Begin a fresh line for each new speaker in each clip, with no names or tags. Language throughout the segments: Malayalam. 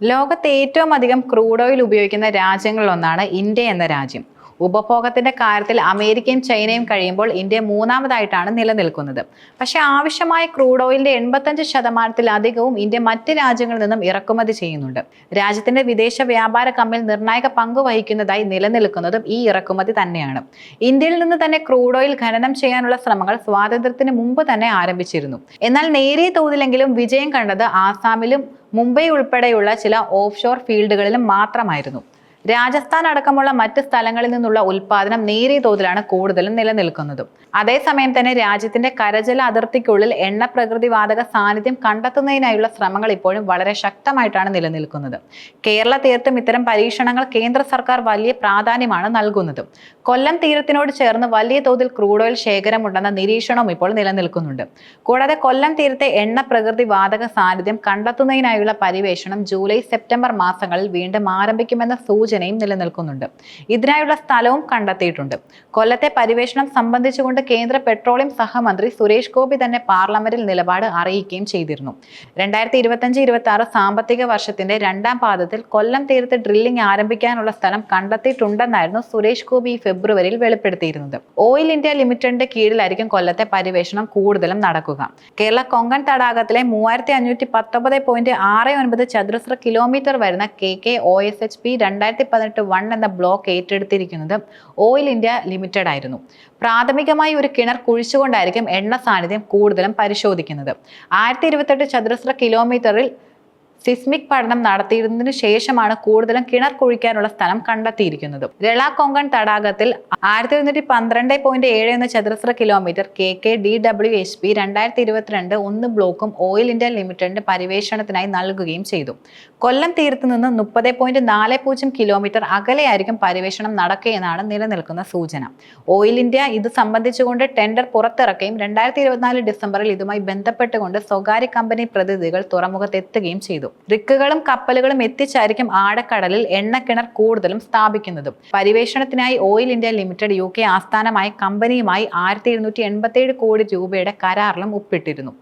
ലോകത്തെ ഏറ്റവും അധികം ക്രൂഡ് ഓയിൽ ഉപയോഗിക്കുന്ന രാജ്യങ്ങളിലൊന്നാണ് ഇന്ത്യ എന്ന രാജ്യം. ഉപഭോഗത്തിന്റെ കാര്യത്തിൽ അമേരിക്കയും ചൈനയും കഴിയുമ്പോൾ ഇന്ത്യ മൂന്നാമതായിട്ടാണ് നിലനിൽക്കുന്നത്. പക്ഷേ ആവശ്യമായ ക്രൂഡ് ഓയിലിന്റെ എൺപത്തഞ്ച് ശതമാനത്തിലധികവും ഇന്ത്യ മറ്റ് രാജ്യങ്ങളിൽ നിന്നും ഇറക്കുമതി ചെയ്യുന്നുണ്ട്. രാജ്യത്തിന്റെ വിദേശ വ്യാപാര കമ്മിൽ നിർണായക പങ്ക് വഹിക്കുന്നതായി നിലനിൽക്കുന്നതും ഈ ഇറക്കുമതി തന്നെയാണ്. ഇന്ത്യയിൽ നിന്ന് തന്നെ ക്രൂഡ് ഓയിൽ ഖനനം ചെയ്യാനുള്ള ശ്രമങ്ങൾ സ്വാതന്ത്ര്യത്തിന് മുമ്പ് തന്നെ ആരംഭിച്ചിരുന്നു. എന്നാൽ നേരിയ തോതിലെങ്കിലും വിജയം കണ്ടത് ആസാമിലും മുംബൈ ഉൾപ്പെടെയുള്ള ചില ഓഫ് ഷോർ ഫീൽഡുകളിലും മാത്രമായിരുന്നു. രാജസ്ഥാൻ അടക്കമുള്ള മറ്റ് സ്ഥലങ്ങളിൽ നിന്നുള്ള ഉൽപാദനം നേരിയ തോതിലാണ് കൂടുതലും നിലനിൽക്കുന്നതും. അതേസമയം തന്നെ രാജ്യത്തിന്റെ കരജല അതിർത്തിക്കുള്ളിൽ എണ്ണ പ്രകൃതി വാതക സാന്നിധ്യം കണ്ടെത്തുന്നതിനായുള്ള ശ്രമങ്ങൾ ഇപ്പോഴും വളരെ ശക്തമായിട്ടാണ് നിലനിൽക്കുന്നത്. കേരള തീരത്തും ഇത്തരം പരീക്ഷണങ്ങൾ കേന്ദ്ര സർക്കാർ വലിയ പ്രാധാന്യമാണ് നൽകുന്നതും. കൊല്ലം തീരത്തിനോട് ചേർന്ന് വലിയ തോതിൽ ക്രൂഡ് ഓയിൽ ശേഖരമുണ്ടെന്ന നിരീക്ഷണവും ഇപ്പോൾ നിലനിൽക്കുന്നുണ്ട്. കൂടാതെ കൊല്ലം തീരത്തെ എണ്ണ പ്രകൃതി വാതക സാന്നിധ്യം കണ്ടെത്തുന്നതിനായുള്ള പരിവേഷണം ജൂലൈ സെപ്റ്റംബർ മാസങ്ങളിൽ വീണ്ടും ആരംഭിക്കുമെന്ന സൂചനയും നിലനിൽക്കുന്നുണ്ട്. ഇതിനായുള്ള സ്ഥലവും കണ്ടെത്തിയിട്ടുണ്ട്. കൊല്ലത്തെ പരിവേഷണം സംബന്ധിച്ചുകൊണ്ട് കേന്ദ്ര പെട്രോളിയം സഹമന്ത്രി സുരേഷ് ഗോപി തന്നെ പാർലമെന്റിൽ നിലപാട് അറിയിക്കുകയും ചെയ്തിരുന്നു. രണ്ടായിരത്തി ഇരുപത്തഞ്ച് ഇരുപത്തി ആറ് സാമ്പത്തിക വർഷത്തിന്റെ രണ്ടാം പാദത്തിൽ കൊല്ലം തീരത്ത് ഡ്രില്ലിംഗ് ആരംഭിക്കാനുള്ള സ്ഥലം കണ്ടെത്തിയിട്ടുണ്ടെന്നായിരുന്നു സുരേഷ് ഗോപി ഫെബ്രുവരിയിൽ വെളിപ്പെടുത്തിയിരുന്നത്. ഓയിൽ ഇന്ത്യ ലിമിറ്റഡിന്റെ കീഴിലായിരിക്കും കൊല്ലത്തെ പരിവേഷണം കൂടുതലും നടക്കുക. കേരള കൊങ്കൺ തടാകത്തിലെ മൂവായിരത്തി അഞ്ഞൂറ്റി പത്തൊമ്പത് പോയിന്റ് ആറ് ഒൻപത് ചതുരശ്ര കിലോമീറ്റർ വരുന്ന K K O S H P രണ്ടായിരത്തി പതിനെട്ട് വൺ എന്ന ബ്ലോക്ക് ഏറ്റെടുത്തിരിക്കുന്നത് ഓയിൽ ഇന്ത്യ ലിമിറ്റഡ് ആയിരുന്നു. പ്രാഥമികമായി ഒരു കിണർ കുഴിച്ചുകൊണ്ടായിരിക്കും എണ്ണ സാന്നിധ്യം കൂടുതലും പരിശോധിക്കുന്നത്. ആയിരത്തി ഇരുപത്തെട്ട് ചതുരശ്ര കിലോമീറ്ററിൽ സിസ്മിക് പഠനം നടത്തിയതിനു ശേഷമാണ് കൂടുതലും കിണർ കുഴിക്കാനുള്ള സ്ഥലം കണ്ടെത്തിയിരിക്കുന്നത്. രള കൊങ്കൺ തടാകത്തിൽ ആയിരത്തി എഴുന്നൂറ്റി പന്ത്രണ്ട് പോയിന്റ് ഏഴ് ചതുരശ്ര kilometre K K D W H P രണ്ടായിരത്തി ഇരുപത്തിരണ്ട് ഒന്ന് ബ്ലോക്കും ഓയിൽ ഇന്ത്യ ലിമിറ്റഡിന്റെ പരിവേഷണത്തിനായി നൽകുകയും ചെയ്തു. കൊല്ലം തീരത്ത് നിന്ന് മുപ്പത് പോയിന്റ് നാല് പൂജ്യം കിലോമീറ്റർ അകലെയായിരിക്കും പരിവേഷണം നടക്കുകയെന്നാണ് നിലനിൽക്കുന്ന സൂചന. ഓയിൽ ഇന്ത്യ ഇത് സംബന്ധിച്ചുകൊണ്ട് ടെൻഡർ പുറത്തിറക്കുകയും രണ്ടായിരത്തി ഇരുപത്തിനാല് ഡിസംബറിൽ ഇതുമായി ബന്ധപ്പെട്ടുകൊണ്ട് സ്വകാര്യ കമ്പനി പ്രതിനിധികൾ തുറമുഖത്തെത്തുകയും ചെയ്തു. റിക്കുകളും കപ്പലുകളും എത്തിച്ചായിരിക്കും ആഴക്കടലിൽ എണ്ണക്കിണർ കൂടുതലും സ്ഥാപിക്കുന്നതും. പരിവേഷണത്തിനായി oil India limited U K ആസ്ഥാനമായ കമ്പനിയുമായി ആയിരത്തി എഴുന്നൂറ്റി എൺപത്തിയേഴ് കോടി രൂപയുടെ കരാറിലും ഒപ്പിട്ടിരുന്നു.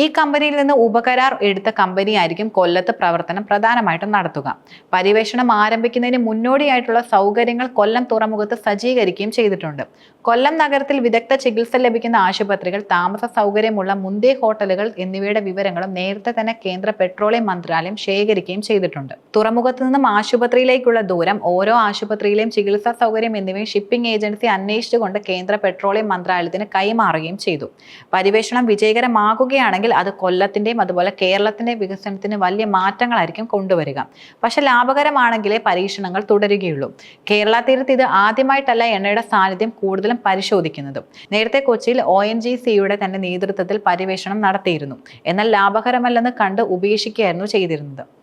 ഈ കമ്പനിയിൽ നിന്ന് ഉപകരാർ എടുത്ത കമ്പനിയായിരിക്കും കൊല്ലത്ത് പ്രവർത്തനം പ്രധാനമായിട്ടും നടത്തുക. പര്യവേഷണം ആരംഭിക്കുന്നതിന് മുന്നോടിയായിട്ടുള്ള സൗകര്യങ്ങൾ കൊല്ലം തുറമുഖത്ത് സജ്ജീകരിക്കുകയും ചെയ്തിട്ടുണ്ട്. കൊല്ലം നഗരത്തിൽ വിദഗ്ധ ചികിത്സ ലഭിക്കുന്ന ആശുപത്രികൾ താമസ സൗകര്യമുള്ള മുന്തേ ഹോട്ടലുകൾ എന്നിവയുടെ വിവരങ്ങളും നേരത്തെ തന്നെ കേന്ദ്ര പെട്രോളിയം മന്ത്രാലയം ശേഖരിക്കുകയും ചെയ്തിട്ടുണ്ട്. തുറമുഖത്ത് നിന്നും ആശുപത്രിയിലേക്കുള്ള ദൂരം ഓരോ ആശുപത്രിയിലെയും ചികിത്സാ സൗകര്യം എന്നിവയും ഷിപ്പിംഗ് ഏജൻസി അന്വേഷിച്ചുകൊണ്ട് കേന്ദ്ര പെട്രോളിയം മന്ത്രാലയത്തിന് കൈമാറുകയും ചെയ്തു. പര്യവേഷണം വിജയകരമാകുകയാണെങ്കിൽ അത് കൊല്ലത്തിന്റെയും അതുപോലെ കേരളത്തിന്റെ വികസനത്തിന് വലിയ മാറ്റങ്ങളായിരിക്കും കൊണ്ടുവരിക. പക്ഷെ ലാഭകരമാണെങ്കിലേ പരീക്ഷണങ്ങൾ തുടരുകയുള്ളൂ. കേരള തീരത്ത് ഇത് ആദ്യമായിട്ടല്ല എണ്ണയുടെ സാന്നിധ്യം കൂടുതലും പരിശോധിക്കുന്നതും. നേരത്തെ കൊച്ചിയിൽ ഒ എൻ ജി സിയുടെ തന്നെ നേതൃത്വത്തിൽ പര്യവേഷണം നടത്തിയിരുന്നു. എന്നാൽ ലാഭകരമല്ലെന്ന് കണ്ട് ഉപേക്ഷിക്കുകയായിരുന്നു ചെയ്തിരുന്നത്.